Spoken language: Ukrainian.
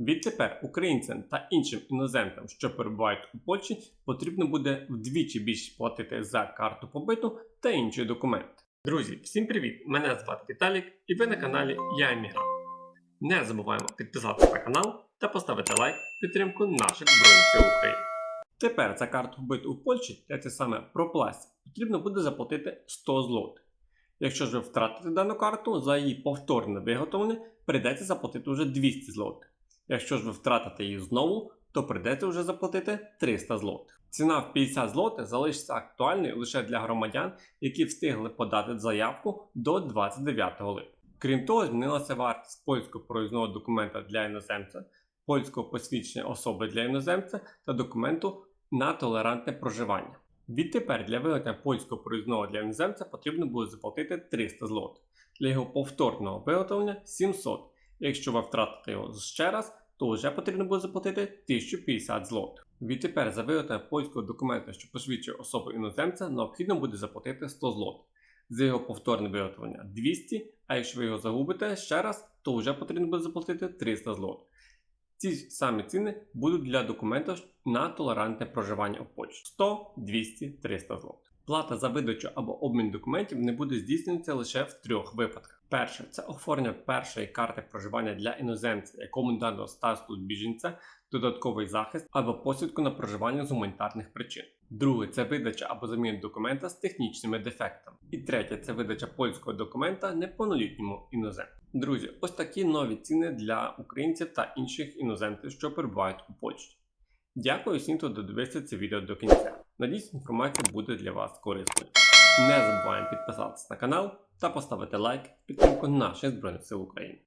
Відтепер українцям та іншим іноземцям, що перебувають у Польщі, потрібно буде вдвічі більше платити за карту побиту та інші документи. Друзі, всім привіт! Мене звати Віталік і ви на каналі Я Емігрант. Не забуваємо підписатися на канал та поставити лайк підтримку наших Збройних сил України. Тепер за карту побиту у Польщі, для це саме пропласті, потрібно буде заплатити 100 злотих. Якщо ж ви втратите дану карту, за її повторне виготовлення прийдеться заплатити вже 200 злотих. Якщо ж ви втратите її знову, то прийдеться вже заплатити 300 злотих. Ціна в 50 злотих залишиться актуальною лише для громадян, які встигли подати заявку до 29 липня. Крім того, змінилася вартість польського проїзного документа для іноземця, польського посвідчення особи для іноземця та документу на толерантне проживання. Відтепер для виготовлення польського проїзного для іноземця потрібно буде заплатити 300 злотих, для його повторного виготовлення 700. Якщо ви втратите його ще раз, то вже потрібно буде заплатити 1050 злотих. Відтепер за виготовлення польського документа, що посвідчує особу іноземця, необхідно буде заплатити 100 злотих. За його повторне виготовлення 200, а якщо ви його загубите ще раз, то вже потрібно буде заплатити 300 злотих. Ці самі ціни будуть для документів на толерантне проживання у Польщі 100, 200, 300 злотих. Плата за видачу або обмін документів не буде здійснюватися лише в трьох випадках. Перше це оформлення першої карти проживання для іноземця, якому дано статус біженця, додатковий захист або посвідку на проживання з гуманітарних причин. Друге це видача або заміна документа з технічними дефектами. І третє це видача польського документа неповнолітньому іноземцю. Друзі, ось такі нові ціни для українців та інших іноземців, що перебувають у Польщі. Дякую всім, хто додивився це відео до кінця. Надіюсь, інформація буде для вас корисною. Не забуваємо підписатися на канал та поставити лайк підтримку наших Збройних сил України.